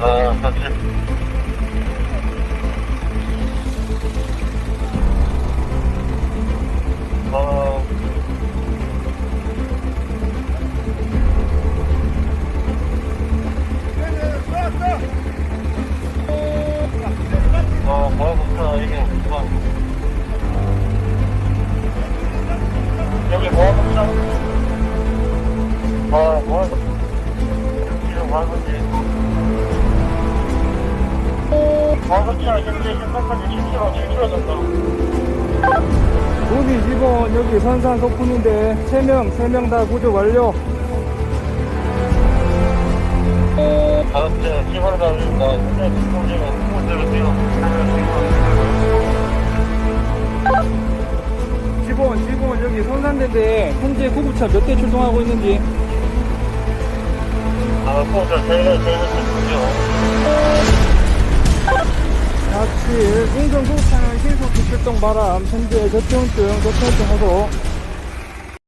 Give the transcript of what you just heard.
嗯好 뭐하고지. 뭐하고서 현재 현재까지 7km 7km 정도. 여기 2번 여기 선산 소품인데 3명 3명 다 구조 완료. 현재 뛰어. 10번 10번 여기 선산대인데 현재 구급차 몇 대 출동하고 있는지 뛰어 같이 인근 구급차는 신속 출동 바람 현재 저체온증 저체온증 호소